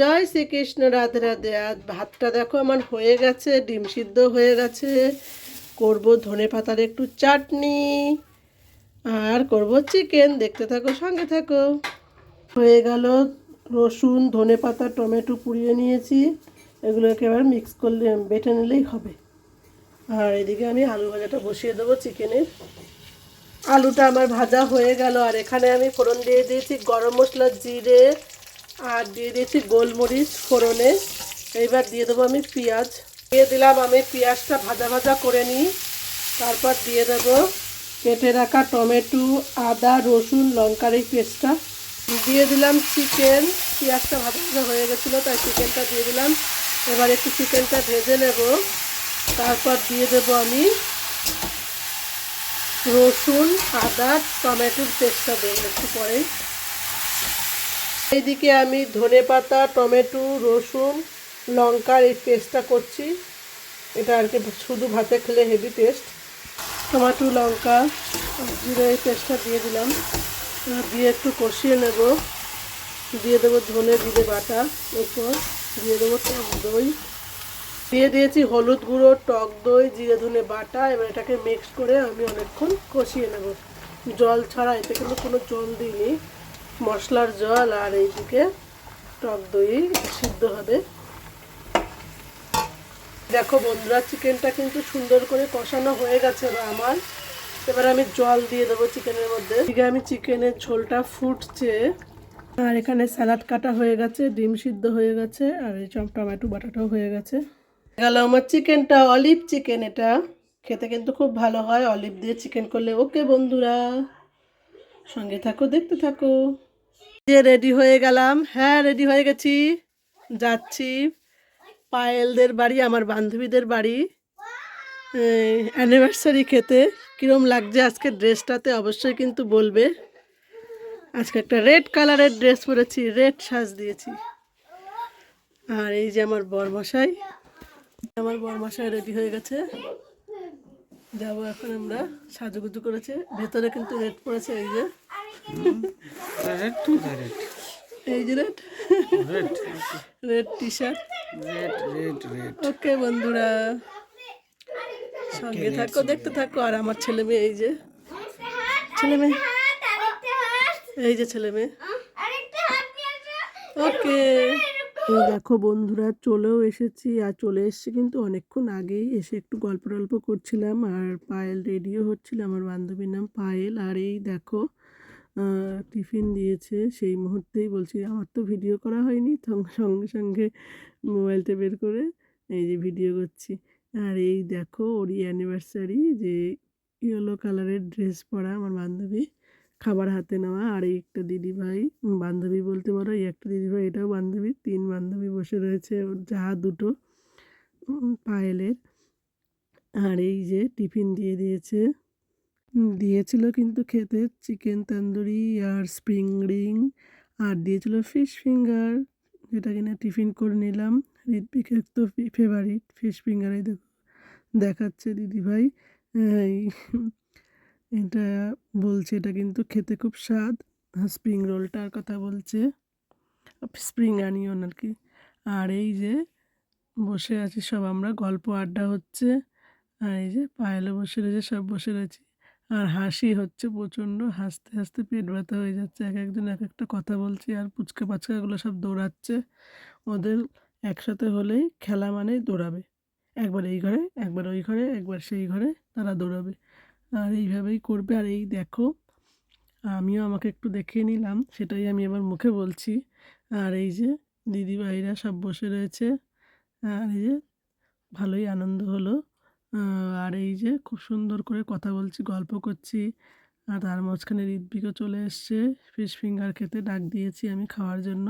জয় শ্রীকৃষ্ণ, রাধে রাধে। আর ভাতটা দেখো আমার হয়ে গেছে, ডিম সিদ্ধ হয়ে গেছে। করব ধনে পাতার একটু চাটনি আর করব চিকেন। দেখতে থাকো, সঙ্গে থাকো। হয়ে গেল রসুন, ধনে পাতা, টমেটো পুড়িয়ে নিয়েছি। এগুলোকে এবার মিক্স করলে, বেটে নিলেই হবে। আর এদিকে আমি আলু ভাজাটা বসিয়ে দেবো চিকেনের আলুটা আমার ভাজা হয়ে গেল। আর এখানে আমি ফোড়ন দিয়ে দিয়েছি গরম মশলা, জিরে আর দিয়ে দিয়েছি গোলমরিচ ফোড়নে। এইবার দিয়ে দেবো আমি পেঁয়াজ। দিয়ে দিলাম আমি পেঁয়াজটা ভাজা ভাজা করে নিই। তারপর দিয়ে দেবো কেটে রাখা টমেটো, আদা, রসুন, লঙ্কার এই পেস্টটা। দিয়ে দিলাম চিকেন। পেঁয়াজটা ভাজা ভাজা হয়ে গেছিল, তাই চিকেনটা দিয়ে দিলাম। এবার একটু চিকেনটা ভেজে নেব। তারপর দিয়ে দেবো আমি রসুন, আদা, টমেটোর পেস্টটা দেবো একটু পরে এইদিকে আমি ধনে পাতা, টমেটো, রসুন, লঙ্কার এই পেস্টটা করছি। এটা আর কি শুধু ভাতে খেলে হেভি টেস্ট টমেটো, লঙ্কা, জিরে এই পেস্টটা দিয়ে দিলাম। দিয়ে একটু কষিয়ে নেব। দিয়ে দেবো ধনে, জিরে, বাটা। এরপর দিয়ে দেবো টক দই। দিয়ে দিয়েছি হলুদ গুঁড়ো, টক দই, জিরে, ধনে, বাটা। এবার এটাকে মিক্স করে আমি অনেকক্ষণ কষিয়ে নেব। জল ছাড়া এতে কিন্তু কোনো জল দিইনি। মশলার জল আর এইদিকে টক দই সিদ্ধ হবে। দেখো বন্ধুরা, চিকেনটা কিন্তু সুন্দর করে কষানো হয়ে গেছে এবার আমার। এবার আমি জল দিয়ে দেবো চিকেনের মধ্যে। এদিকে আমি চিকেনের ঝোলটা ফুটছে। আর এখানে স্যালাড কাটা হয়ে গেছে, ডিম সিদ্ধ হয়ে গেছে, আর এই সব টমেটো বাটাটাও হয়ে গেছে। গেল আমার চিকেনটা, অলিভ চিকেন এটা। খেতে কিন্তু খুব ভালো হয়, অলিভ দিয়ে চিকেন করলে। ওকে বন্ধুরা, সঙ্গে থাকো, দেখতে থাকো। যে রেডি হয়ে গেলাম। হ্যাঁ রেডি হয়ে গেছি। যাচ্ছি। পায়েলদের বাড়ি, আমার বান্ধবীদের বাড়ি। অ্যানিভার্সারি খেতে। কীরম লাগছে আজকে ড্রেসটাতে? অবশ্যই কিন্তু বলবে। আজকে একটা রেড কালারের ড্রেস পরেছি রেড সাজ দিয়েছি। আর এই যে আমার বরমশাই। আমার বরমশাই রেডি হয়ে গেছে। যাব এখন আমরা। সাজুগুজু করেছে। ভেতরে কিন্তু রেড পড়েছে এই যে। রেড রেড এই যে red red red T shirt red red red okay বন্ধুরা। সঙ্গে থাকো দেখতে থাকো। আর আমার ছেলে মেয়ে এই যে। ছেলে মেয়ে। এই যে ছেলে মেয়ে। ওকে এই দেখো বন্ধুরা চলেও এসেছি। আর চলে এসেছি কিন্তু অনেকক্ষণ আগেই। এসে একটু গল্প টল্প করছিলাম। আর পায়েল রেডিও হচ্ছিল আমার বান্ধবীর নাম পায়েল। আর এই দেখো টিফিন দিয়েছে, সেই মুহূর্তেই বলছি, আমার তো ভিডিও করা হয়নি। সঙ্গে সঙ্গে মোবাইলটা বের করে এই যে ভিডিও করছি। আর এই দেখো, ওরই অ্যানিভার্সারি যে ইয়েলো কালারের ড্রেস পরা আমার বান্ধবী, খাবার হাতে নেওয়া, আর এই একটা দিদি ভাই বান্ধবী বলতে পারো, এই একটা দিদি ভাই এটাও বান্ধবী, তিন বান্ধবী বসে রয়েছে যা দুটো পায়েলের। আর এই যে টিফিন দিয়ে দিয়েছে দিয়েছিল কিন্তু খেতে চিকেন তন্দুরি আর স্প্রিং রিং আর দিয়েছিল ফিশ ফিঙ্গার যেটা কিনা টিফিন করে নিলাম। ঋত্বিকের তো ফেভারিট ফিশ ফিঙ্গার দেখো, দেখাচ্ছে দিদিভাই। এটা বলছে এটা কিন্তু খেতে খুব স্বাদ। স্প্রিং রোলটার কথা বলছে। স্প্রিং আনিয়ন আর কি। আর এই যে বসে আছি সব, আমরা গল্প আড্ডা হচ্ছে। আর এই যে পায়েলে বসে রয়েছে, সব বসে রয়েছি। আর হাসি হচ্ছে প্রচণ্ড। হাসতে হাসতে পেট ব্যথা হয়ে যাচ্ছে। এক একজন এক একটা কথা বলছে আর পুচকা পাচকাগুলো সব দৌড়াচ্ছে। ওদের একসাথে হলেই খেলা মানেই দৌড়াবে। একবার এই ঘরে, একবার ওই ঘরে, একবার সেই ঘরে তারা দৌড়াবে। আর এইভাবেই করবে। আর এই দেখো, আমিও আমাকে একটু দেখিয়ে নিলাম। সেটাই আমি আবার মুখে বলছি। আর এই যে দিদিভাইরা সব বসে রয়েছে। আর এই যে ভালোই আনন্দ হলো। আর এই যে খুব সুন্দর করে কথা বলছি, গল্প করছি। আর তার মাঝখানে ঋদ্বিকও চলে এসছে ফিশ ফিঙ্গার খেতে ডাক দিয়েছি আমি খাওয়ার জন্য।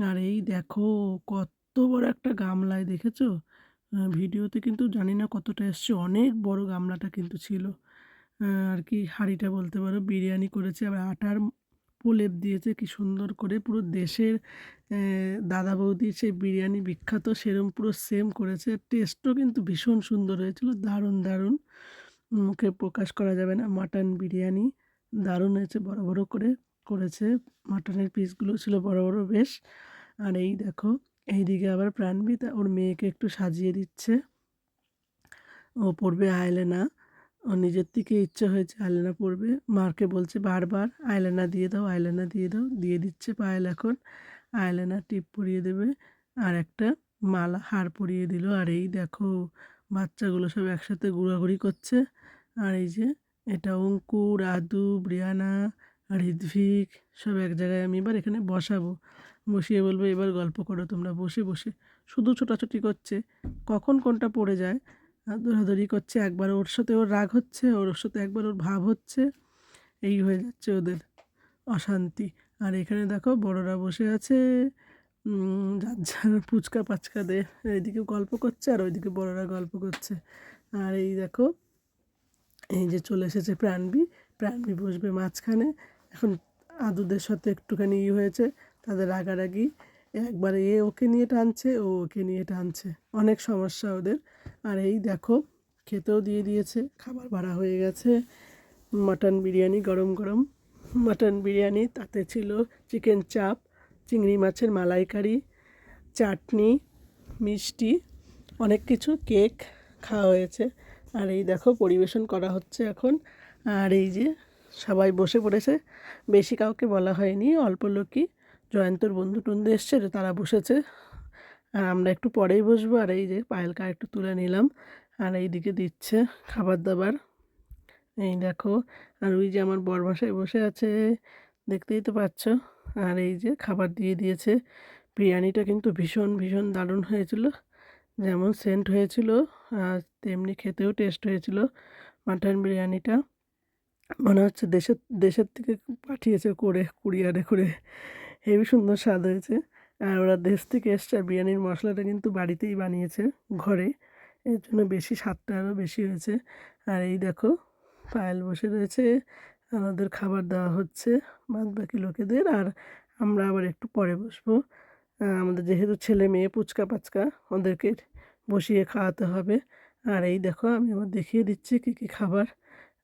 আর এই দেখো কত বড় একটা গামলায়, দেখেছ? ভিডিওতে কিন্তু জানি না কতটা এসছে, অনেক বড় গামলাটা কিন্তু ছিল। আর কি হাঁড়িটা বলতে পারো, বিরিয়ানি করেছে, আবার আটার প্রলেপ দিয়েছে, কি সুন্দর করে পুরো দেশের দাদা বৌদির সেই বিরিয়ানি বিখ্যাত, সেরম পুরো সেম করেছে। টেস্টও কিন্তু ভীষণ সুন্দর হয়েছিল, দারুণ দারুণ। মুখে প্রকাশ করা যাবে না মাটন বিরিয়ানি দারুণ হয়েছে, বড় বড় করে করেছে। মাটনের পিসগুলো ছিল বড় বড় বেশ। আর এই দেখো, এইদিকে আবার প্রাণবী তা ওর মেয়েকে একটু সাজিয়ে দিচ্ছে। ও পড়বে আয়লেনা। ও নিজের থেকে ইচ্ছে হয়েছে আয়লেনা পড়বে। মাকে বলছে, বারবার আয়লেনা দিয়ে দাও, আয়লেনা দিয়ে দাও। দিয়ে দিচ্ছে পায়েল এখন। আয়লেনা টিপ পরিয়ে দেবে আর একটা মালা, হার পরিয়ে দিল। আর এই দেখো, বাচ্চাগুলো সব একসাথে ঘোরাঘুরি করছে। আর এই যে, এটা অঙ্কুর, আদু, ব্রিয়ানা আর ঋদ্ভিক সব এক জায়গায় আমি এবার এখানে বসাবো। বসিয়ে বলব, এবার গল্প করো তোমরা, বসে বসে। শুধু ছোটাছুটি করছে। কখন কোনটা পড়ে যায় দৌড়াদৌড়ি করছে, একবার ওর সাথে ওর রাগ হচ্ছে, ওর সাথে একবার ওর ভাব হচ্ছে। এই হয়ে যাচ্ছে ওদের অশান্তি। আর এখানে দেখো বড়রা বসে আছে যার যার ফুচকা পাচকা দে এইদিকে গল্প করছে আর ওইদিকে বড়রা গল্প করছে। আর এই দেখো, এই যে চলে এসেছে প্রাণবী প্রাণবী বসবে মাঝখানে। এখন আদুদের সাথে একটুখানি ই হয়েছে, তাদের রাগারাগি একবার এ ওকে নিয়ে টানছে, ও ওকে নিয়ে টানছে। অনেক সমস্যা ওদের। আর এই দেখো, খেতেও দিয়ে দিয়েছে, খাবার ভাড়া হয়ে গেছে। মাটন বিরিয়ানি, গরম গরম। মাটন বিরিয়ানি, তাতে ছিল চিকেন চাপ, চিংড়ি মাছের মালাইকারি, চাটনি, মিষ্টি, অনেক কিছু, কেক খাওয়া হয়েছে। আর এই দেখো, পরিবেশন করা হচ্ছে এখন। আর এই যে, সবাই বসে পড়েছে। বেশি কাউকে বলা হয়নি, অল্প লোকই। জয়ন্তর বন্ধু টন্ধু এসছে তারা বসেছে। আর আমরা একটু পরেই বসবো, আর এই যে পায়েলকা একটু তুলে নিলাম। আর এইদিকে দিচ্ছে খাবার দাবার এই দেখো, আর ওই যে আমার বরমশাই বসে আছে, দেখতেই তো পাচ্ছ। আর এই যে খাবার দিয়ে দিয়েছে। বিরিয়ানিটা কিন্তু ভীষণ ভীষণ দারুণ হয়েছিল। যেমন সেন্ট হয়েছিল, আর তেমনি খেতেও টেস্ট হয়েছিল মাটন বিরিয়ানিটা। মনে হচ্ছে দেশের দেশের থেকে পাঠিয়েছে করে, কুরিয়ারে করে। হেবি সুন্দর স্বাদ হয়েছে। আর ওরা দেশ থেকে এসছে আর বিরিয়ানির মশলাটা কিন্তু বাড়িতেই বানিয়েছে ঘরে। এর জন্য বেশি স্বাদটা আরও বেশি হয়েছে। আর এই দেখো, পায়েল বসে রয়েছে। আর ওদের খাবার দেওয়া হচ্ছে বাদ বাকি লোকেদের আর আমরা আবার একটু পরে বসবো। আমাদের যেহেতু ছেলে মেয়ে, পুচকা পাচকা, ওদেরকে বসিয়ে খাওয়াতে হবে। আর এই দেখো, আমি আমার দেখিয়ে দিচ্ছি কী কী খাবার।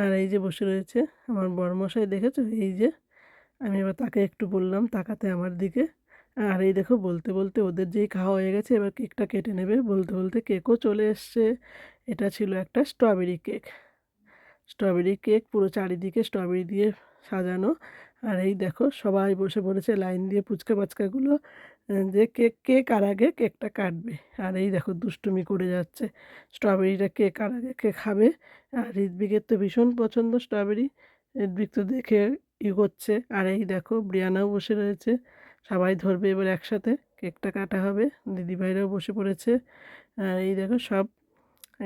আর এই যে বসে রয়েছে আমার বড়মশাই, দেখেছ? এই যে আমি এবার তাকে একটু বললাম তাকাতে আমার দিকে। আর এই দেখো বলতে বলতে ওদের যেই খাওয়া হয়ে গেছে এবার কেকটা কেটে নেবে। বলতে বলতে কেকও চলে এসছে। এটা ছিল একটা স্ট্রবেরি কেক। স্ট্রবেরি কেক পুরো চারিদিকে স্ট্রবেরি দিয়ে সাজানো। আর এই দেখো সবাই বসে পড়েছে লাইন দিয়ে পুচকা পাচকাগুলো যে কেক কে কার আগে কেকটা কাটবে। আর এই দেখো দুষ্টুমি করে যাচ্ছে। স্ট্রবেরিটা কে কার আগে কে খাবে? আর ঋদ্বিকের তো ভীষণ পছন্দ স্ট্রবেরি। ঋদ্বিক তো দেখে ই করছে আর এই দেখো, ব্রিয়ানাও বসে রয়েছে। সবাই ধরবে এবার একসাথে। কেকটা কাটা হবে। দিদিভাইরাও বসে পড়েছে। আর এই দেখো সব,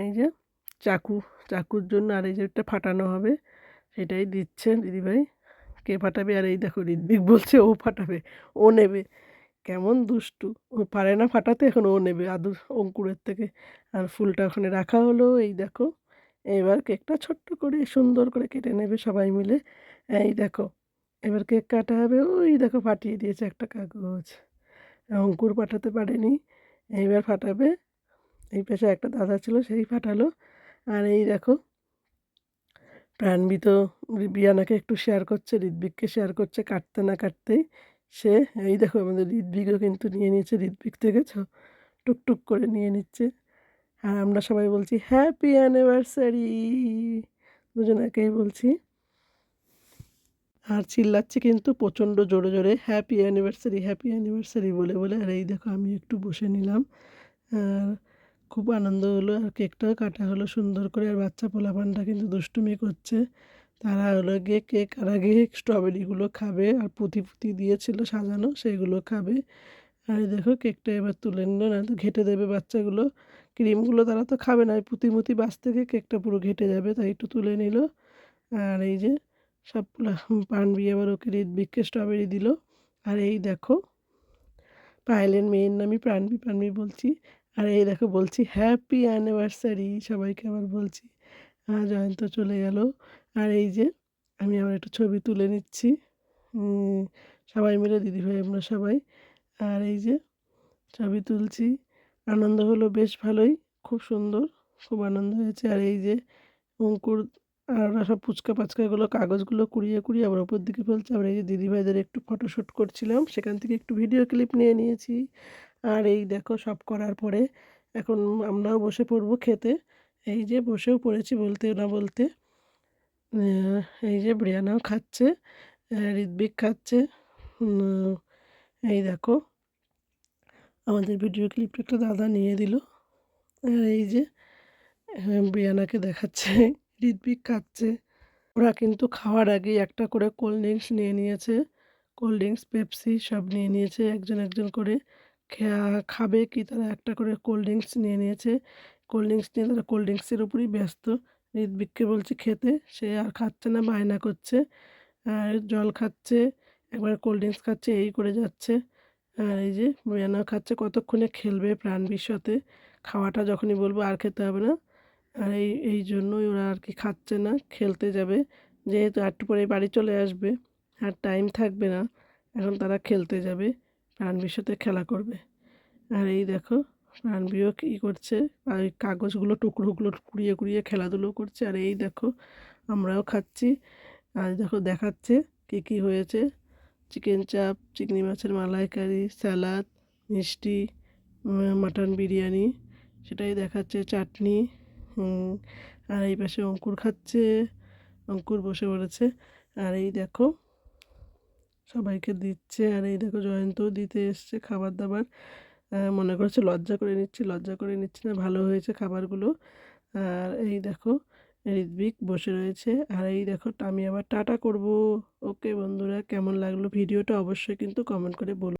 এই যে চাকু, চাকুর জন্য আর এই যে একটা ফাটানো হবে। সেটাই দিচ্ছে দিদিভাই। কে ফাটাবে? আর এই দেখো ঋদ্বিক বলছে, ও ফাটাবে, ও নেবে। কেমন দুষ্টু। ও পারে না ফাটাতে, এখন ও নেবে আদুর অঙ্কুরের থেকে। আর ফুলটা ওখানে রাখা হলো, এই দেখো। এবার কেকটা ছোট্ট করে সুন্দর করে কেটে নেবে সবাই মিলে। এই দেখো, এবার কেক কাটা হবে, ওই দেখো ফাটিয়ে দিয়েছে একটা কাগজ। অঙ্কুর পাঠাতে পারেনি, এইবার ফাটাবে। এই পাশে একটা দাদা ছিল, সেই ফাটালো। আর এই দেখো প্রাণবী তো বিয়ানাকে একটু শেয়ার করছে ঋদ্বিককে শেয়ার করছে, কাটতে না কাটতেই সে, এই দেখো আমাদের ঋদ্বিকও কিন্তু নিয়ে নিয়েছে ঋদ্বিক দেখেছ টুকটুক করে নিয়ে নিচ্ছে। আর আমরা সবাই বলছি হ্যাপি অ্যানিভার্সারি দুজনাকেই বলছি। আর চিল্লাচ্ছি কিন্তু প্রচণ্ড জোরে জোরে হ্যাপি অ্যানিভার্সারি হ্যাপি অ্যানিভার্সারি বলে বলে। আর এই দেখো, আমি একটু বসে নিলাম। আর খুব আনন্দ হলো, আর কেকটাও কাটা হলো সুন্দর করে। আর বাচ্চা পোলাপানটা কিন্তু দুষ্টুমি করছে। তারা হলো গিয়ে কেক, আর আগে স্ট্রবেরিগুলো খাবে, আর পুঁতি পুঁতি দিয়েছিল সাজানো, সেগুলো খাবে। আর দেখো, কেকটা এবার তুলে নিল, না তো ঘেটে দেবে বাচ্চাগুলো। ক্রিমগুলো তারা তো খাবে না পুঁতি মুতি বাস থেকে কেকটা পুরো ঘেটে যাবে, তাই একটু তুলে নিল। আর এই যে সব পানবি আবার ওকে ঋদ্বিককে স্ট্রবেরি দিল। আর এই দেখো, পায়েলের মেয়ের নামই প্রাণবী প্রাণবী বলছি। আর এই দেখো বলছি হ্যাপি অ্যানিভার্সারি সবাইকে আবার বলছি। আর জয়ন্ত চলে গেল। আর এই যে, আমি আবার একটু ছবি তুলে নিচ্ছি। সবাই মিলে দিদিভাই আমরা সবাই। আর এই যে, ছবি তুলছি। আনন্দ হলো বেশ ভালোই, খুব সুন্দর, খুব আনন্দ হয়েছে। আর এই যে, অঙ্কুর আর ওরা সব ফুচকা পাচকাগুলো কাগজগুলো কুড়িয়ে কুড়িয়ে আবার ওপর দিকে ফেলছে। আমরা এই যে দিদিভাইদের একটু ফটোশ্যুট করছিলাম সেখান থেকে একটু ভিডিও ক্লিপ নিয়ে নিয়েছি। আর এই দেখো সব করার পরে এখন আমরাও বসে পড়ব খেতে। এই যে বসেও পড়েছি বলতে না বলতে। এই যে ব্রিয়ানাও খাচ্ছে আহ, ঋত্বিক খাচ্ছে। এই দেখো আমাদের ভিডিও ক্লিপটা একটা দাদা নিয়ে দিল। আর এই যে ব্রিয়ানাকে দেখাচ্ছে। ঋত্বিক খাচ্ছে ওরা কিন্তু খাওয়ার আগেই একটা করে কোল্ড ড্রিঙ্কস নিয়ে নিয়েছে। কোল্ড ড্রিঙ্কস, পেপসি সব নিয়ে নিয়েছে। একজন একজন করে খাবে কি তারা একটা করে কোল্ড ড্রিঙ্কস নিয়ে নিয়েছে। কোল্ড ড্রিঙ্কস নিয়ে তারা কোল্ড ড্রিঙ্কসের উপরেই ব্যস্ত। ঋত্বিককে বলছি, খেতে। সে আর খাচ্ছে না, বায়না করছে। আর জল খাচ্ছে, একবার কোল্ড ড্রিঙ্কস খাচ্ছে, এই করে যাচ্ছে। আর এই যে ব্রিয়ানাও খাচ্ছে, কতক্ষণে খেলবে প্রাণ বিশ্বতে খাওয়াটা যখনই বলব, আর খেতে হবে না। এই এই জন্যই ওরা আর কি খাচ্ছে না, খেলতে যাবে। যেহেতু একটু পরে বাড়ি চলে আসবে, আর টাইম থাকবে না, এখন তারা খেলতে যাবে প্রাণবীর সাথে খেলা করবে। আর এই দেখো প্রাণবীও কী করছে, আর ওই কাগজগুলো, টুকরোগুলো কুড়িয়ে কুড়িয়ে খেলাধুলো করছে। আর এই দেখো, আমরাও খাচ্ছি। আর দেখো, দেখাচ্ছে কী কী হয়েছে। চিকেন চাপ, চিংড়ি মাছের মালাইকারি স্যালাড মিষ্টি মাটন বিরিয়ানি, সেটাই দেখাচ্ছে। চাটনি আর এই পাশে অঙ্কুর খাচ্ছে, অঙ্কুর বসে পড়েছে। আর এই দেখো, সবাইকে দিচ্ছে, আর এই দেখো জয়ন্তও দিতে এসছে খাবার দাবার মনে করছে লজ্জা করে নিচ্ছি, লজ্জা করে নিচ্ছি না, ভালো হয়েছে খাবারগুলো। আর এই দেখো, ঋত্বিক বসে রয়েছে। আর এই দেখো, আমি আবার টাটা করব। ওকে বন্ধুরা, কেমন লাগল ভিডিওটা অবশ্যই কিন্তু কমেন্ট করে বলুন